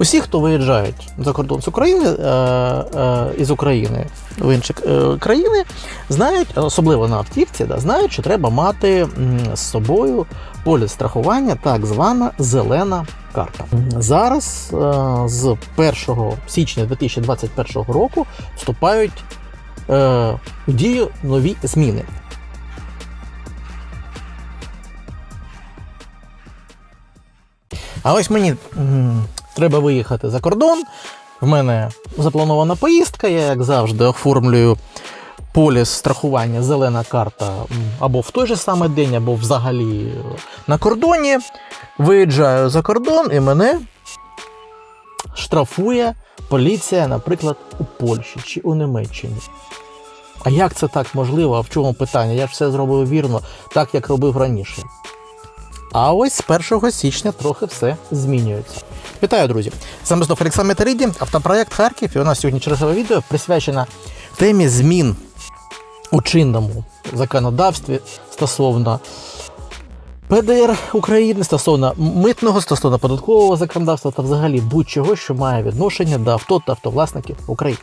Усі, хто виїжджають за кордон з України е, е, із України в інші е, країни, знають, особливо на автівці, да, знають, що треба мати з собою поліс страхування, так звана зелена карта. Зараз з 1 січня 2021 року вступають в дію нові зміни. А ось мені треба виїхати за кордон. В мене запланована поїздка, я, як завжди, оформлюю поліс страхування зелена карта або в той же самий день, або взагалі на кордоні. Виїжджаю за кордон і мене штрафує поліція, наприклад, у Польщі чи у Німеччині. А як це так можливо? А в чому питання? Я ж все зробив вірно, так як робив раніше. А ось з 1 січня трохи все змінюється. Вітаю, друзі! Вами знов Олександр Метериді, автопроект Харків. І у нас сьогодні чергове відео присвячено темі змін у чинному законодавстві стосовно ПДР України, стосовно митного, стосовно податкового законодавства та взагалі будь-чого, що має відношення до авто та автовласників України.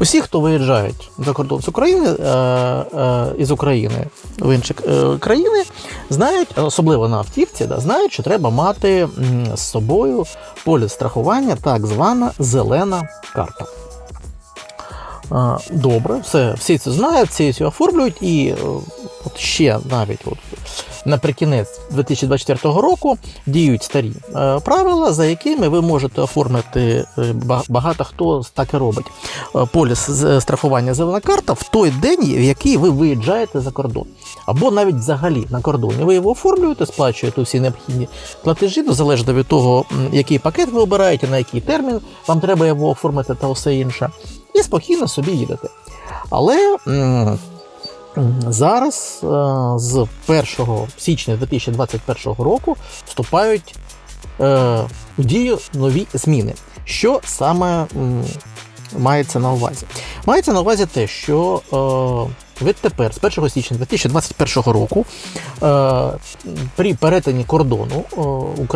Усі, хто виїжджають за кордон з України е, е, із України в інші е, країни, знають, особливо на автівці, да, знають, що треба мати з собою поліс страхування, так звана зелена карта. Добре, все, всі це знають, всі це оформлюють, і от ще навіть от наприкінець 2024 року діють старі е, правила, за якими ви можете оформити е, багато хто так і робить. е, Поліс страхування зелена карта в той день, в який ви виїжджаєте за кордон. Або навіть взагалі на кордоні. Ви його оформлюєте, сплачуєте всі необхідні платежі, ну, залежно від того, який пакет ви обираєте, на який термін вам треба його оформити та все інше. І спокійно собі їдете. Але зараз е, з 1 січня 2021 року вступають е, в дію нові зміни. Що саме мається на увазі? Мається на увазі те, що е, відтепер, з 1 січня 2021 року, е, при перетині кордону е,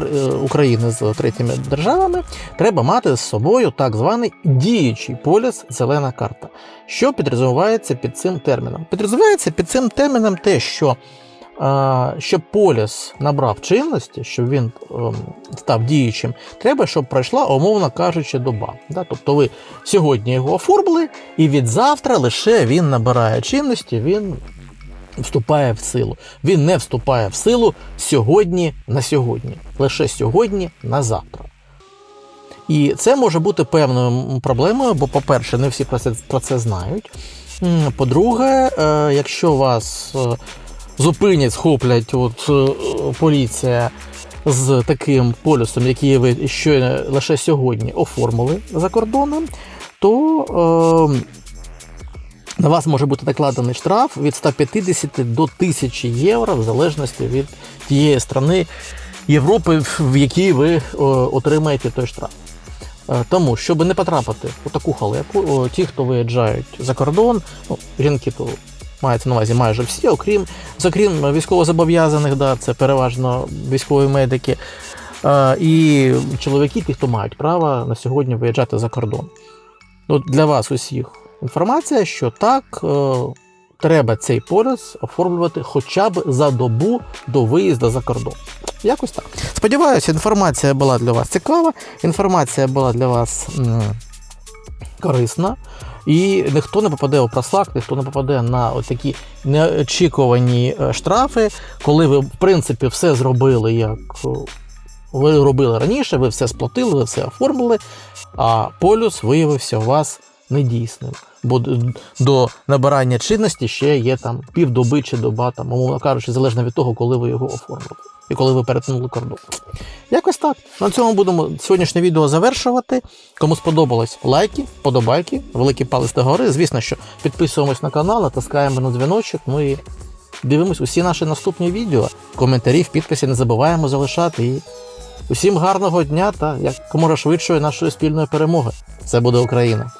е, України з третіми державами треба мати з собою так званий діючий поліс зелена карта. Що підрозумівається під цим терміном? Підрозумівається під цим терміном те, що щоб поліс набрав чинності, щоб він ем, став діючим, треба, щоб пройшла, умовно кажучи, доба. Тобто ви сьогодні його оформили, і від завтра лише він набирає чинності, він вступає в силу. Він не вступає в силу сьогодні на сьогодні, лише сьогодні на завтра. І це може бути певною проблемою, бо, по-перше, не всі про це, про це знають. По-друге, е, якщо вас е, зупинять, схоплять от, е, поліція з таким полюсом, який ви щойно лише сьогодні оформили за кордоном, то е, на вас може бути накладений штраф від 150 до 1000 євро, в залежності від тієї страни Європи, в якій ви е, отримаєте той штраф. Е, Тому, щоб не потрапити у таку халепу, ті, хто виїжджають за кордон, ну, жінки то мається на увазі майже всі, окрім, окрім військовозобов'язаних, да, це переважно військові медики, е, і чоловіки, ті, хто мають право на сьогодні виїжджати за кордон. Ну, для вас усіх інформація, що так, е, треба цей поліс оформлювати хоча б за добу до виїзду за кордон. Якось так. Сподіваюся, інформація була для вас цікава, інформація була для вас м, корисна. І ніхто не попаде у прослак, ніхто не попаде на такі неочікувані е, штрафи, коли ви, в принципі, все зробили, як е, ви робили раніше, ви все сплатили, ви все оформили, а полюс виявився у вас недійсним. Бо до набирання чинності ще є там півдоби чи доба, там, умовно кажучи, залежно від того, коли ви його оформили і коли ви перетнули кордон. Якось так. На цьому будемо сьогоднішнє відео завершувати. Кому сподобалось, лайки, подобайки, великий палець догори. Звісно, що підписуємось на канал, натискаємо на дзвіночок. Ну і дивимось усі наші наступні відео. Коментарі в підписі не забуваємо залишати. І усім гарного дня та як може швидшої нашої спільної перемоги. Це буде Україна.